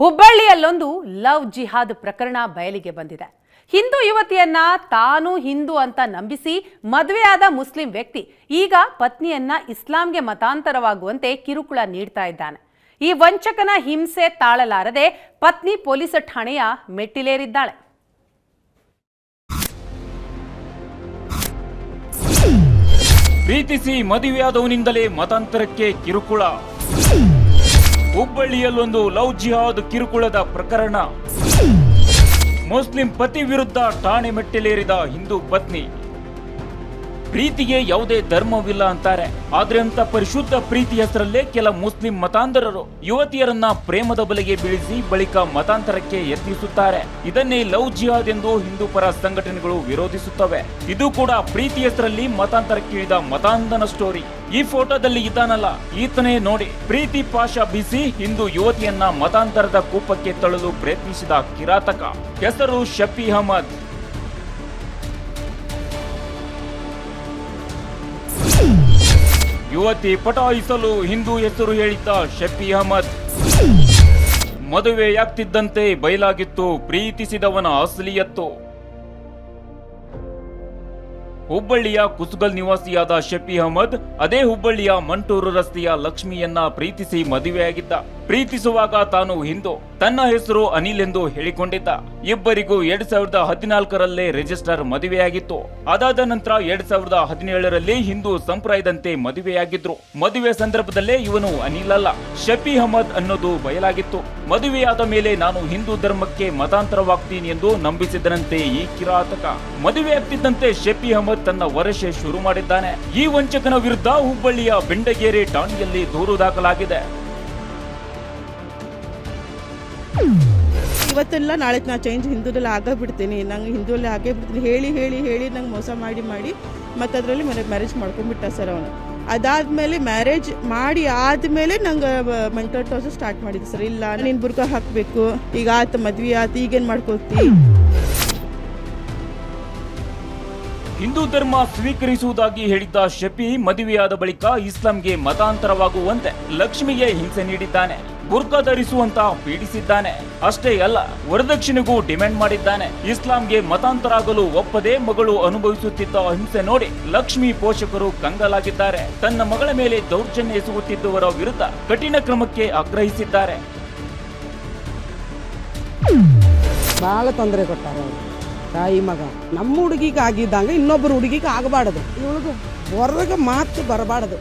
ಹುಬ್ಬಳ್ಳಿಯಲ್ಲೊಂದು love ಜಿಹಾದ್ ಪ್ರಕರಣ ಬಯಲಿಗೆ ಬಂದಿದೆ. ಹಿಂದೂ ಯುವತಿಯನ್ನ ತಾನು ಹಿಂದೂ ಅಂತ ನಂಬಿಸಿ ಮದುವೆಯಾದ ಮುಸ್ಲಿಂ ವ್ಯಕ್ತಿ ಈಗ ಪತ್ನಿಯನ್ನ ಇಸ್ಲಾಂಗೆ ಮತಾಂತರವಾಗುವಂತೆ ಕಿರುಕುಳ ನೀಡ್ತಾ ಇದ್ದಾನೆ. ಈ ವಂಚಕನ ಹಿಂಸೆ ತಾಳಲಾರದೆ ಪತ್ನಿ ಪೊಲೀಸ್ ಠಾಣೆಯ ಮೆಟ್ಟಿಲೇರಿದ್ದಾಳೆ. ಪ್ರೀತಿಸಿ ಮದುವೆಯಾದವನಿಂದಲೇ ಮತಾಂತರಕ್ಕೆ ಕಿರುಕುಳ. ಹುಬ್ಬಳ್ಳಿಯಲ್ಲೊಂದು ಲವ್ ಜಿಹಾದ್ ಕಿರುಕುಳದ ಪ್ರಕರಣ. ಮುಸ್ಲಿಂ ಪತಿ ವಿರುದ್ಧ ಠಾಣೆ ಮೆಟ್ಟಿಲೇರಿದ ಹಿಂದೂ ಪತ್ನಿ. ಪ್ರೀತಿಗೆ ಯಾವುದೇ ಧರ್ಮವಿಲ್ಲ ಅಂತಾರೆ. ಆದ್ರೆ ಅಂತ ಪರಿಶುದ್ಧ ಪ್ರೀತಿ ಹೆಸರಲ್ಲೇ ಕೆಲ ಮುಸ್ಲಿಂ ಮತಾಂಧರರು ಯುವತಿಯರನ್ನ ಪ್ರೇಮದ ಬಲೆಗೆ ಬೀಳಿಸಿ ಬಳಿಕ ಮತಾಂತರಕ್ಕೆ ಯತ್ನಿಸುತ್ತಾರೆ. ಇದನ್ನೇ ಲವ್ ಜಿಹಾದ್ ಎಂದು ಹಿಂದೂ ಪರ ಸಂಘಟನೆಗಳು ವಿರೋಧಿಸುತ್ತವೆ. ಇದು ಕೂಡ ಪ್ರೀತಿ ಹೆಸರಲ್ಲಿ ಮತಾಂತರಕ್ಕೆ ಇಳಿದ ಮತಾಂಧನ ಸ್ಟೋರಿ. ಈ ಫೋಟೋದಲ್ಲಿ ಇದಾನಲ್ಲ ಈತನೇ ನೋಡಿ ಪ್ರೀತಿ ಪಾಶ ಬಿಸಿ ಹಿಂದೂ ಯುವತಿಯನ್ನ ಮತಾಂತರದ ಕೂಪಕ್ಕೆ ತಳ್ಳಲು ಪ್ರಯತ್ನಿಸಿದ ಕಿರಾತಕ. ಹೆಸರು ಶಫಿ ಅಹಮದ್. ಯುವತಿ ಪಟಾಯಿಸಲು ಹಿಂದೂ ಹೆಸರು ಹೇಳಿದ್ದ ಶಫಿ ಅಹಮದ್. ಮದುವೆಯಾಗ್ತಿದ್ದಂತೆ ಬಯಲಾಗಿತ್ತು, ಪ್ರೀತಿಸಿದವನ ಅಸಲಿಯತ್ತು. ಹುಬ್ಬಳ್ಳಿಯ ಕುಸುಗಲ್ ನಿವಾಸಿಯಾದ ಶಫಿ ಅಹಮದ್, ಅದೇ ಹುಬ್ಬಳ್ಳಿಯ ಮಂಟೂರು ರಸ್ತೆಯ ಲಕ್ಷ್ಮಿಯನ್ನ ಪ್ರೀತಿಸಿ ಮದುವೆಯಾಗಿದ್ದ. ಪ್ರೀತಿಸುವಾಗ ತಾನು ಹಿಂದೂ. ತನ್ನ ಹೆಸರು ಅನಿಲ್ ಎಂದು ಹೇಳಿಕೊಂಡಿದ್ದ. ಇಬ್ಬರಿಗೂ ಎರಡ್ ಸಾವಿರದ ಹದಿನಾಲ್ಕರಲ್ಲೇ ರಿಜಿಸ್ಟರ್ ಮದುವೆಯಾಗಿತ್ತು. ಅದಾದ ನಂತರ ಎರಡ್ ಸಾವಿರದ ಹದಿನೇಳರಲ್ಲಿ ಹಿಂದೂ ಸಂಪ್ರದಾಯದಂತೆ ಮದುವೆಯಾಗಿದ್ರು. ಮದುವೆ ಸಂದರ್ಭದಲ್ಲೇ ಇವನು ಅನಿಲ್ ಅಲ್ಲ. ಶಫಿ ಅಹಮದ್ ಅನ್ನೋದು ಬಯಲಾಗಿತ್ತು. ಮದುವೆಯಾದ ಮೇಲೆ ನಾನು ಹಿಂದೂ ಧರ್ಮಕ್ಕೆ ಮತಾಂತರವಾಗ್ತೀನಿ ಎಂದು ನಂಬಿಸಿದನಂತೆ ಈ ಕಿರಾತಕ. ಮದುವೆಯಾಗ್ತಿದ್ದಂತೆ ಶಫಿ ಅಹಮದ್ ತನ್ನ ವರಸೆ ಶುರು ಮಾಡಿದ್ದಾನೆ. ಈ ವಂಚಕನ ವಿರುದ್ಧ ಹುಬ್ಬಳ್ಳಿಯ ಬೆಂಡಗೇರಿ ಠಾಣೆಯಲ್ಲಿ ದೂರು ದಾಖಲಾಗಿದೆ. ಇವತ್ತೆಲ್ಲ ನಾಳೆ ನಾ ಚೇಂಜ್ ಹಿಂದೂದಲ್ಲಿ ಆಗೇ ಬಿಡ್ತೀನಿ ನಂಗೆ ಹಿಂದೂಲ್ಲೇ ಆಗೇ ಬಿಡ್ತೀನಿ ಹೇಳಿ ಹೇಳಿ ಹೇಳಿ ನಂಗೆ ಮೋಸ ಮಾಡಿ ಮಾಡಿ ಮತ್ತು ಅದರಲ್ಲಿ ಮನೆ ಮ್ಯಾರೇಜ್ ಮಾಡ್ಕೊಂಡ್ಬಿಟ್ಟ ಸರ್ ಅವನು. ಅದಾದಮೇಲೆ ಮ್ಯಾರೇಜ್ ಮಾಡಿ ಆದಮೇಲೆ ನಂಗೆ ಮೆಂಟಲ್ ಟಾಸ್ ಸ್ಟಾರ್ಟ್ ಮಾಡಿದ್ದು ಸರ್ ಇಲ್ಲ, ನೀನು ಬುರ್ಕ ಹಾಕಬೇಕು. ಈಗ ಆತ ಮದ್ವೆ ಆತು ಈಗೇನು ಮಾಡ್ಕೋತಿ ಹಿಂದೂ ಧರ್ಮ ಸ್ವೀಕರಿಸುವುದಾಗಿ ಹೇಳಿದ್ದ ಶಫಿ ಮದುವೆಯಾದ ಬಳಿಕ ಇಸ್ಲಾಂಗೆ ಮತಾಂತರವಾಗುವಂತೆ ಲಕ್ಷ್ಮಿಗೆ ಹಿಂಸೆ ನೀಡಿದ್ದಾನೆ. ಬುರ್ಕಾ ಧರಿಸುವಂತ ಪೀಡಿಸಿದ್ದಾನೆ. ಅಷ್ಟೇ ಅಲ್ಲ, ವರದಕ್ಷಿಣೆಗೂ ಡಿಮ್ಯಾಂಡ್ ಮಾಡಿದ್ದಾನೆ. ಇಸ್ಲಾಂಗೆ ಮತಾಂತರಾಗಲು ಒಪ್ಪದೆ ಮಗಳು ಅನುಭವಿಸುತ್ತಿದ್ದ ಹಿಂಸೆ ನೋಡಿ ಲಕ್ಷ್ಮಿ ಪೋಷಕರು ಕಂಗಲಾಗಿದ್ದಾರೆ. ತನ್ನ ಮಗಳ ಮೇಲೆ ದೌರ್ಜನ್ಯ ಎಸಗುತ್ತಿದ್ದವರ ವಿರುದ್ಧ ಕಠಿಣ ಕ್ರಮಕ್ಕೆ ಆಗ್ರಹಿಸಿದ್ದಾರೆ. ಬಹಳ ತೊಂದರೆ ಕೊಟ್ಟಾರ ತಾಯಿ ಮಗ. ನಮ್ಮ ಹುಡುಗಿಗೆ ಆಗಿದ್ದಂಗೆ ಇನ್ನೊಬ್ಬರು ಹುಡುಗಿಗೆ ಆಗಬಾರ್ದು. ಇವಳಿಗೆ ಹೊರಗೆ ಮಾತು ಬರಬಾರದು.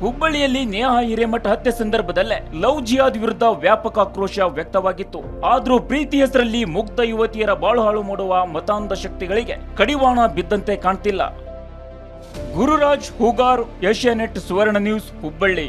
ಹುಬ್ಬಳ್ಳಿಯಲ್ಲಿ ನೇಹಾ ಹಿರೇಮಠ ಹತ್ಯೆ ಸಂದರ್ಭದಲ್ಲೇ ಲವ್ ಜಿಯಾದ್ ವಿರುದ್ಧ ವ್ಯಾಪಕ ಆಕ್ರೋಶ ವ್ಯಕ್ತವಾಗಿತ್ತು. ಆದ್ರೂ ಪ್ರೀತಿ ಹೆಸರಲ್ಲಿ ಮುಗ್ಧ ಯುವತಿಯರ ಬಾಳು ಹಾಳು ಮಾಡುವ ಮತಾಂಧ ಶಕ್ತಿಗಳಿಗೆ ಕಡಿವಾಣ ಬಿದ್ದಂತೆ ಕಾಣ್ತಿಲ್ಲ. Gururaj Hugar Asianet Suvarna news, Hubballi.